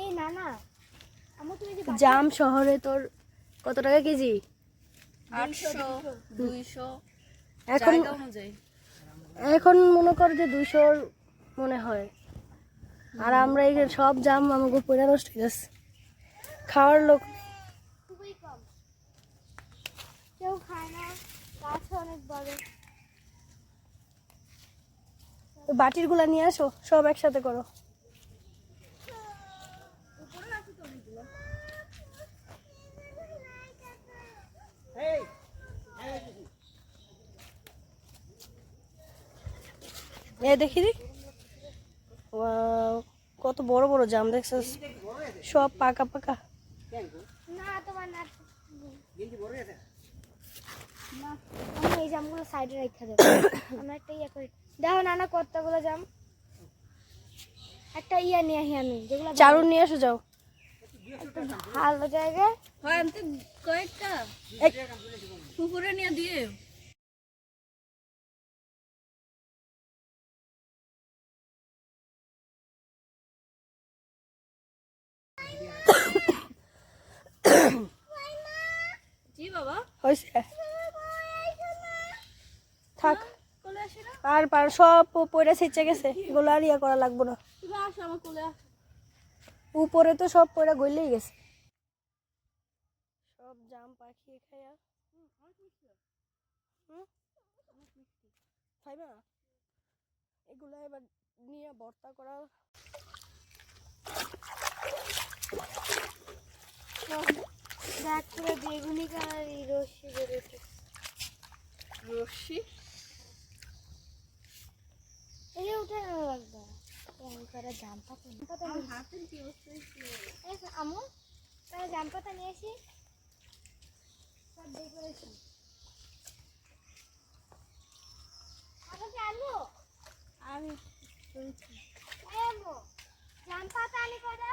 এই না না। জাম শহরে তোর কত টাকা কেজি? আটশো দুইশো এখন এখন মনে কর যে দুইশোর মনে হয়। আর আমরা এই সব জাম আমাকে পয়লা নষ্ট হয়ে যাচ্ছে। খাওয়ার লোক কেউ খায় না গাছ অনেক বড়। ওই বাটিরগুলা নিয়ে আসো সব একসাথে করো। এ দেখি দি। কত বড় বড় জাম দেখছিস সব পাকা পাকা। না তোমার না না, আমি এই জামগুলো সাইডে রেখে দেবো। আমরা একটা ইয়ে করি। দেখো নানা কতগুলো জাম একটা ইয়ে নিয়ে আসি আমি যেগুলো চারু নিয়ে এসো যাও। ভালো জায়গায় হয় কয়েকটা পুকুরে নিয়ে দিয়ে হয়েছে। থাক। আর পার সব পয়রা ছেঁচে গেছে। এগুলো আর ইয়া করা লাগবো না। উপরে তো সব পয়রা গলেই গেছে। সব জাম পাখি হুম? খাইবা? এগুলো এবার নিয়ে ভর্তা করা। দেখ পুরো বেগুনি কালার এই রশ্মি বেরোচ্ছে রশ্মি এই যে উঠে গেল একবার এমন করে জাম পাতা জাম পাতা নিয়ে- হাতের কি অবস্থা এই যে আমু তাহলে জাম পাতা নিয়ে আসি সব ডেকোরেশন আমাকে আনব? আমি এই আনব। জাম পাতা আনি করে